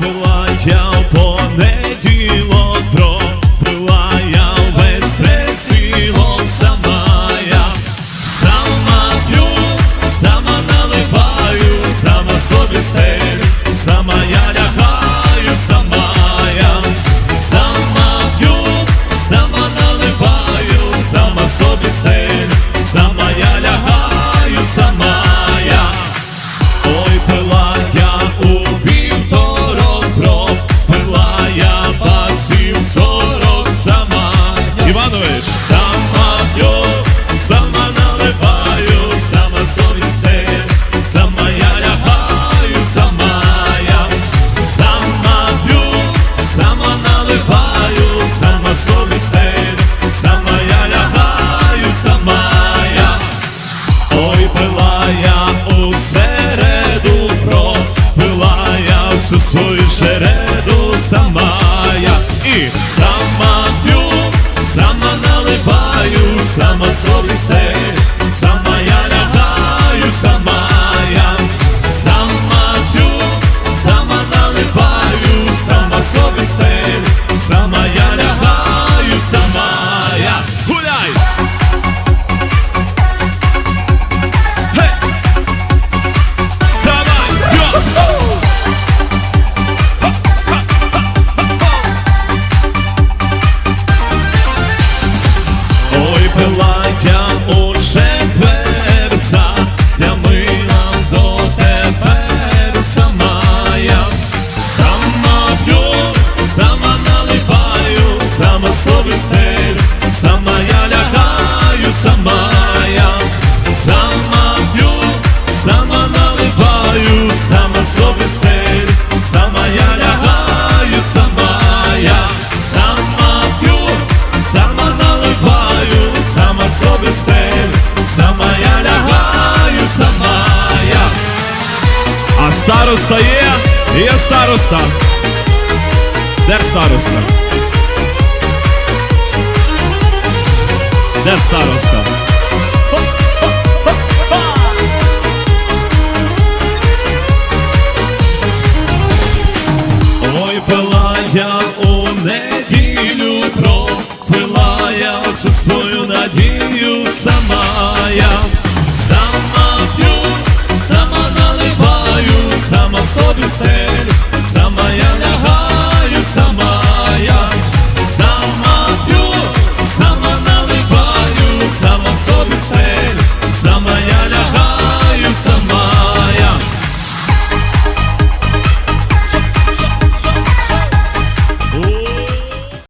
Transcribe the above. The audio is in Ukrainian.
的爱 Lee. лягаю, сама я, сама п'ю, сама наливаю, сама собі стелю, сама я лягаю, сама я. А староста є, є староста. Де староста? Де староста?